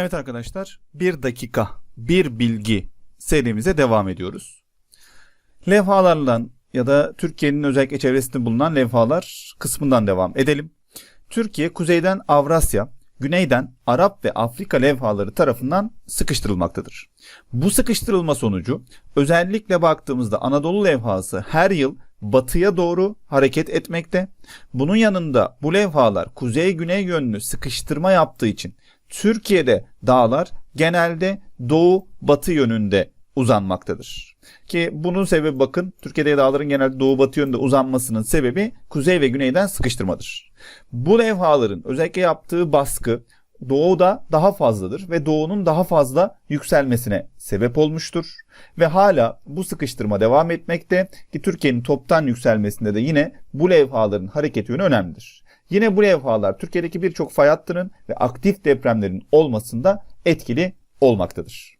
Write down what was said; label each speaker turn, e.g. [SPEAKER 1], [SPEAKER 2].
[SPEAKER 1] Evet arkadaşlar, bir dakika, bir bilgi serimize devam ediyoruz. Levhalardan ya da Türkiye'nin özellikle çevresinde bulunan levhalar kısmından devam edelim. Türkiye kuzeyden Avrasya, güneyden Arap ve Afrika levhaları tarafından sıkıştırılmaktadır. Bu sıkıştırılma sonucu özellikle baktığımızda Anadolu levhası her yıl batıya doğru hareket etmekte. Bunun yanında bu levhalar kuzey-güney yönlü sıkıştırma yaptığı için Türkiye'de dağlar genelde doğu batı yönünde uzanmaktadır. Ki bunun sebebi bakın Türkiye'de dağların genelde doğu batı yönünde uzanmasının sebebi kuzey ve güneyden sıkıştırmadır. Bu levhaların özellikle yaptığı baskı doğuda daha fazladır ve doğunun daha fazla yükselmesine sebep olmuştur. Ve hala bu sıkıştırma devam etmekte ki Türkiye'nin toptan yükselmesinde de yine bu levhaların hareket yönü önemlidir. Yine bu levhalar Türkiye'deki birçok fay hattının ve aktif depremlerin olmasında etkili olmaktadır.